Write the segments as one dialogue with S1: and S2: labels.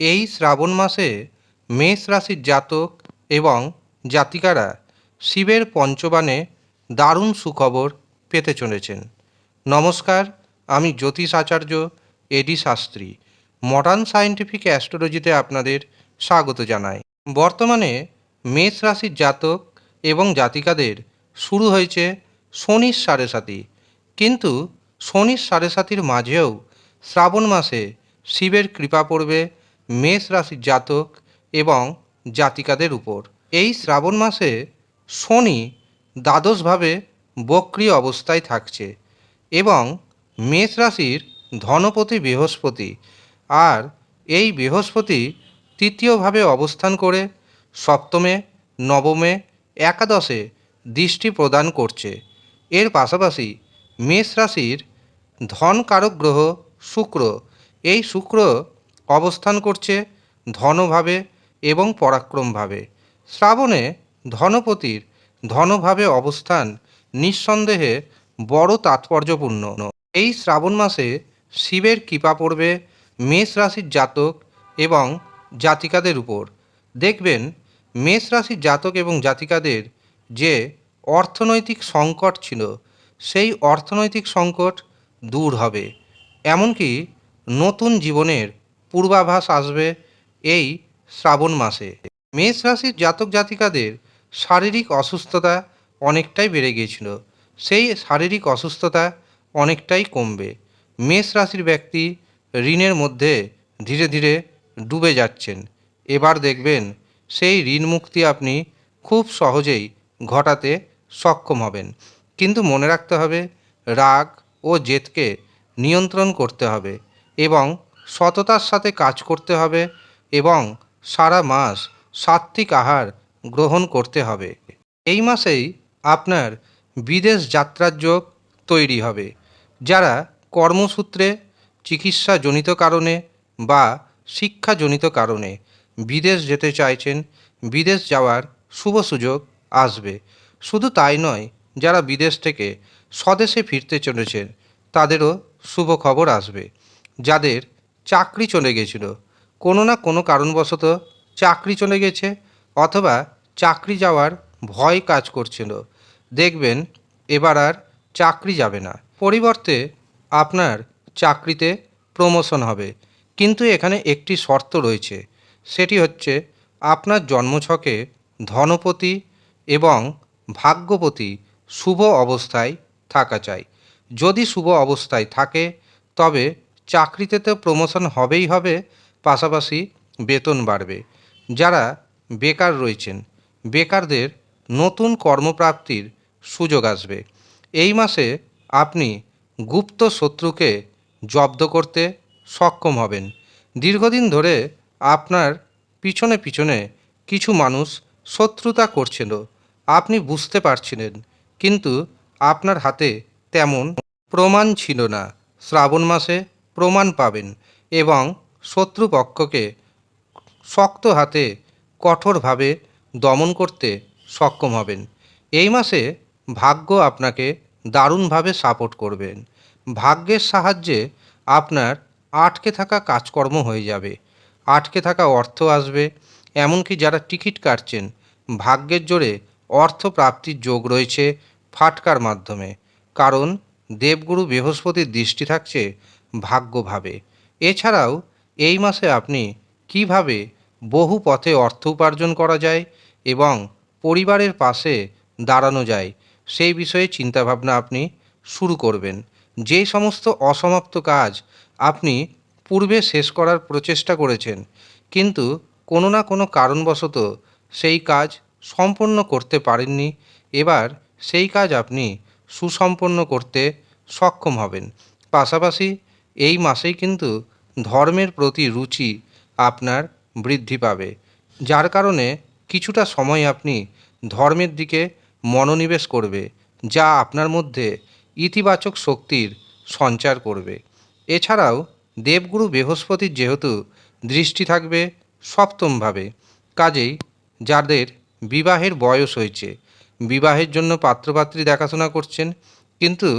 S1: এই শ্রাবণ মাসে মেষ রাশির জাতক এবং জাতিকারা শিবের পঞ্চবাণে দারুণ সুখবর পেতে চলেছেন। নমস্কার, আমি জ্যোতিষ আচার্য A D Shastri. Modern scientific অ্যাস্ট্রোলজিতে আপনাদের স্বাগত জানাই। বর্তমানে মেষ রাশির জাতক এবং জাতিকাদের শুরু হয়েছে শনির সাড়ে সাতি। কিন্তু শনির সাড়ে সাতির মাঝেও শ্রাবণ মাসে শিবের কৃপা পড়বে মেষ রাশির জাতক এবং জাতিকাদের উপর। এই শ্রাবণ মাসে শনি দ্বাদশভাবে বক্রি অবস্থায় থাকছে এবং মেষ রাশির ধনপতি বৃহস্পতি আর এই বৃহস্পতি তৃতীয়ভাবে অবস্থান করে সপ্তমে, নবমে, একাদশে দৃষ্টি প্রদান করছে। এর পাশাপাশি মেষ রাশির ধনকারক গ্রহ শুক্র। এই শুক্র অবস্থান করছে ধনভাবে এবং পরাক্রমভাবে। শ্রাবণে ধনপতির ধনভাবে অবস্থান নিঃসন্দেহে বড় তাৎপর্যপূর্ণ। এই শ্রাবণ মাসে শিবের কৃপা পড়বে মেষ রাশির জাতক এবং জাতিকাদের উপর। দেখবেন, মেষ রাশির জাতক এবং জাতিকাদের যে অর্থনৈতিক সংকট ছিল, সেই অর্থনৈতিক সংকট দূর হবে। এমনকি নতুন জীবনের পূর্বাভাস আসবে এই শ্রাবণ মাসে। মেষ রাশির জাতক জাতিকাদের শারীরিক অসুস্থতা অনেকটাই বেড়ে গিয়েছিল। সেই শারীরিক অসুস্থতা অনেকটাই কমবে। মেষ রাশির ব্যক্তি ঋণের মধ্যে ধীরে ধীরে ডুবে যাচ্ছেন। এবার দেখবেন সেই ঋণ মুক্তি আপনি খুব সহজেই ঘটাতে সক্ষম হবেন। কিন্তু মনে রাখতে হবে, রাগ ও জেদকে নিয়ন্ত্রণ করতে হবে এবং সততার সাথে কাজ করতে হবে এবং সারা মাস সাত্ত্বিক আহার গ্রহণ করতে হবে। এই মাসেই আপনার বিদেশ যাত্রার যোগ তৈরি হবে, যারা কর্মসূত্রে, চিকিৎসাজনিত কারণে বা শিক্ষাজনিত কারণে বিদেশ যেতে চাইছেন, বিদেশ যাওয়ার শুভ সুযোগ আসবে। শুধু তাই নয়, যারা বিদেশ থেকে স্বদেশে ফিরতে চলেছেন, তাদেরও শুভ খবর আসবে। যাদের চাকরি চলে গেছিল। কোনো না কোনো কারণবশত চাকরি চলে গেছে অথবা চাকরি যাওয়ার ভয় কাজ করছিল। দেখবেন এবার আর চাকরি যাবে না। পরিবর্তে আপনার চাকরিতে প্রমোশন হবে। কিন্তু এখানে একটি শর্ত রয়েছে। সেটি হচ্ছে আপনার জন্মছকে ধনপতি এবং ভাগ্যপতি শুভ অবস্থায় থাকা চাই। যদি শুভ অবস্থায় থাকে, তবে চাকরিতে তো প্রমোশন হবেই হবে, পাশাপাশি বেতন বাড়বে। যারা বেকার রয়েছেন, বেকারদের নতুন কর্মপ্রাপ্তির সুযোগ আসবে। এই মাসে আপনি গুপ্ত শত্রুকে জব্দ করতে সক্ষম হবেন। দীর্ঘদিন ধরে আপনার পিছনে পিছনে কিছু মানুষ শত্রুতা করছিল, আপনি বুঝতে পারছিলেন, কিন্তু আপনার হাতে তেমন প্রমাণ ছিল না। শ্রাবণ মাসে প্রমাণ পাবেন এবং শত্রুপক্ষকে শক্ত হাতে কঠোরভাবে দমন করতে সক্ষম হবেন। এই মাসে ভাগ্য আপনাকে দারুণভাবে সাপোর্ট করবেন ভাগ্যের সাহায্যে আপনার আটকে থাকা কাজকর্ম হয়ে যাবে। আটকে থাকা অর্থ আসবে, এমনকি যারা টিকিট কাটছেন, ভাগ্যের জোরে অর্থ প্রাপ্তির যোগ রয়েছে ফাটকার মাধ্যমে। কারণ দেবগুরু বৃহস্পতির দৃষ্টি থাকছে ভাগ্যভাবে। এছাড়াও, এই মাসে আপনি কীভাবে বহু পথে অর্থ উপার্জন করা যায় এবং পরিবারের পাশে দাঁড়ানো যায়, সেই বিষয়ে চিন্তাভাবনা আপনি শুরু করবেন। যে সমস্ত অসমাপ্ত কাজ আপনি পূর্বে শেষ করার প্রচেষ্টা করেছেন, কিন্তু কোনো না কোনো কারণবশত সেই কাজ সম্পন্ন করতে পারেননি, এবার সেই কাজ আপনি সুসম্পন্ন করতে সক্ষম হবেন। পাশাপাশি এই মাসেই কিন্তু ধর্মের প্রতি রুচি আপনার বৃদ্ধি পাবে। যার কারণে কিছুটা সময় আপনি ধর্মের দিকে মনোনিবেশ করবে, যা আপনার মধ্যে ইতিবাচক শক্তির সঞ্চার করবে। এছাড়াও দেবগুরু বৃহস্পতির যেহেতু দৃষ্টি থাকবে সপ্তমভাবে, কাজেই যাদের বিবাহের বয়স হয়েছে, বিবাহের জন্য পাত্রপাত্রী দেখাশোনা করছেন, কিন্তু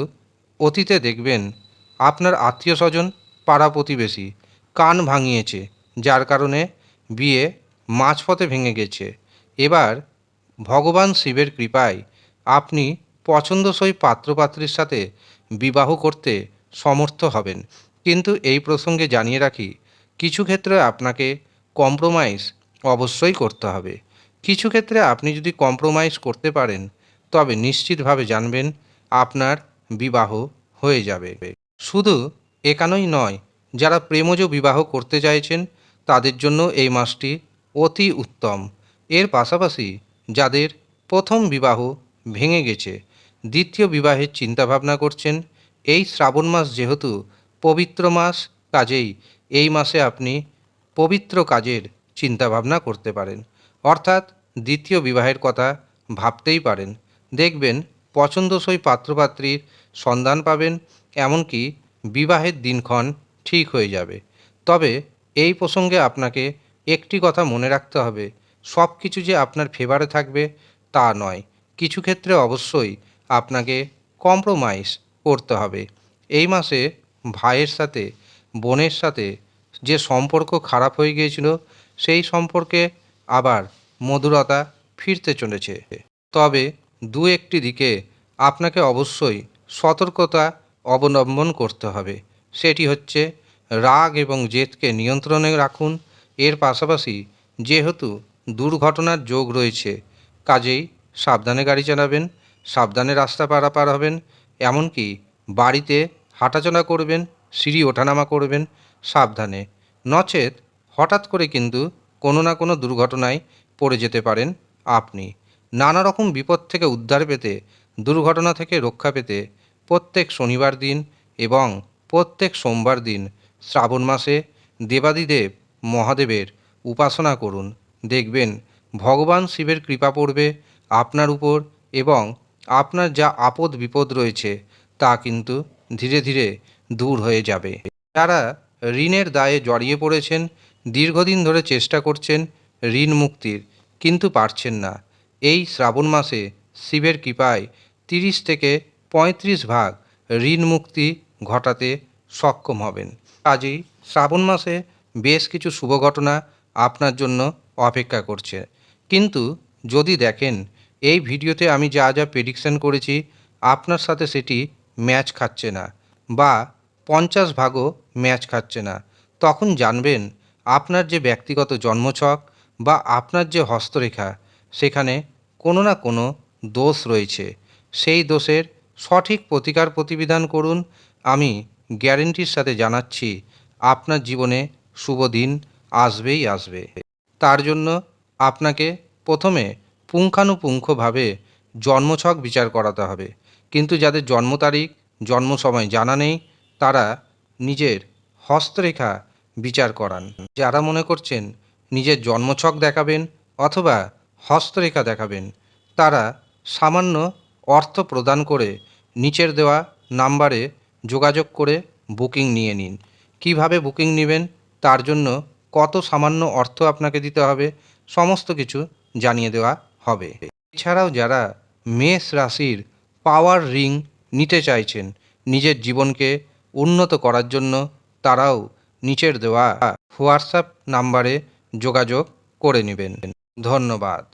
S1: অতীতে দেখবেন আপনার আত্মীয় স্বজন পাড়া প্রতিবেশী, কান ভাঙিয়েছে, যার কারণে বিয়ে মাঝপথে ভেঙে গেছে। এবার ভগবান শিবের কৃপায় আপনি পছন্দসই পাত্রপাত্রীর সাথে বিবাহ করতে সমর্থ হবেন। কিন্তু এই প্রসঙ্গে জানিয়ে রাখি, কিছু ক্ষেত্রে আপনাকে কম্প্রোমাইজ অবশ্যই করতে হবে। কিছু ক্ষেত্রে আপনি যদি কম্প্রোমাইজ করতে পারেন, তবে নিশ্চিতভাবে জানবেন আপনার বিবাহ হয়ে যাবে। শুধু একানোই নয়, যারা প্রেমজ বিবাহ করতে চাইছেন, তাদের জন্য এই মাসটি অতি উত্তম। এর পাশাপাশি যাদের প্রথম বিবাহ ভেঙে গেছে, দ্বিতীয় বিবাহের চিন্তাভাবনা করছেন, এই শ্রাবণ মাস যেহেতু পবিত্র মাস, কাজেই এই মাসে আপনি পবিত্র কাজের চিন্তাভাবনা করতে পারেন। অর্থাৎ দ্বিতীয় বিবাহের কথা ভাবতেই পারেন। দেখবেন পছন্দসই পাত্রপাত্রীর সন্ধান পাবেন এমনকি বিবাহের দিনক্ষণ ঠিক হয়ে যাবে। তবে এই প্রসঙ্গে আপনাকে একটি কথা মনে রাখতে হবে। সব কিছু যে আপনার ফেভারে থাকবে তা নয়। কিছু ক্ষেত্রে অবশ্যই আপনাকে কম্প্রোমাইজ করতে হবে। এই মাসে ভাইয়ের সাথে, বোনের সাথে যে সম্পর্ক খারাপ হয়ে গিয়েছিল, সেই সম্পর্কে আবার মধুরতা ফিরতে চলেছে। তবে দু একটি দিকে আপনাকে অবশ্যই সতর্কতা অবলম্বন করতে হবে। সেটি হচ্ছে রাগ এবং জেদকে নিয়ন্ত্রণে রাখুন। এর পাশাপাশি যেহেতু দুর্ঘটনার যোগ রয়েছে, কাজেই সাবধানে গাড়ি চালাবেন, সাবধানে রাস্তা পারাপার হবেন, এমনকি বাড়িতে হাঁটাচলা করবেন, সিঁড়ি ওঠানামা করবেন সাবধানে। নচেত হঠাৎ করে কিন্তু কোনো না কোনো দুর্ঘটনায় পড়ে যেতে পারেন আপনি। নানা রকম বিপদ থেকে উদ্ধার পেতে, দুর্ঘটনা থেকে রক্ষা পেতে প্রত্যেক শনিবার দিন এবং প্রত্যেক সোমবার দিন শ্রাবণ মাসে দেবাদিদেব মহাদেবের উপাসনা করুন। দেখবেন ভগবান শিবের কৃপা পড়বে আপনার উপর এবং আপনার যা আপদ বিপদ রয়েছে তা কিন্তু ধীরে ধীরে দূর হয়ে যাবে। যারা ঋণের দায়ে জড়িয়ে পড়েছেন, দীর্ঘদিন ধরে চেষ্টা করছেন ঋণ মুক্তির, কিন্তু পারছেন না। এই শ্রাবণ মাসে শিবের কৃপায় তিরিশ থেকে পঁয়ত্রিশ ভাগ ঋণ মুক্তি ঘটাতে সক্ষম হবেন। কাজেই শ্রাবণ মাসে বেশ কিছু শুভ ঘটনা আপনার জন্য অপেক্ষা করছে। কিন্তু যদি দেখেন, এই ভিডিওতে আমি যা যা প্রেডিকশন করেছি, আপনার সাথে সেটি ম্যাচ খাচ্ছে না বা পঞ্চাশ ভাগও ম্যাচ খাচ্ছে না। তখন জানবেন, আপনার যে ব্যক্তিগত জন্মছক বা আপনার যে হস্তরেখা, সেখানে কোনো না কোনো দোষ রয়েছে। সেই দোষের সঠিক প্রতিকার প্রতিবিধান করুন। আমি গ্যারেন্টির সাথে জানাচ্ছি, আপনার জীবনে শুভ দিন, আসবেই আসবে। তার জন্য আপনাকে প্রথমে পুঙ্খানুপুঙ্খভাবে জন্মছক বিচার করাতে হবে। কিন্তু যাদের জন্ম তারিখ, জন্ম সময় জানা নেই, তারা নিজের হস্তরেখা বিচার করান। যারা মনে করছেন নিজের জন্মছক দেখাবেন অথবা হস্তরেখা দেখাবেন, তারা সামান্য অর্থ প্রদান করে নিচের দেওয়া নাম্বারে যোগাযোগ করে বুকিং নিয়ে নিন। কীভাবে বুকিং নেবেন, তার জন্য কত সামান্য অর্থ আপনাকে দিতে হবে, সমস্ত কিছু জানিয়ে দেওয়া হবে। এছাড়াও যারা মেষ রাশির পাওয়ার রিং নিতে চাইছেন, নিজের জীবনকে উন্নত করার জন্য তারাও নিচের দেওয়া হোয়াটসঅ্যাপ নাম্বারে যোগাযোগ করে নেবেন। ধন্যবাদ।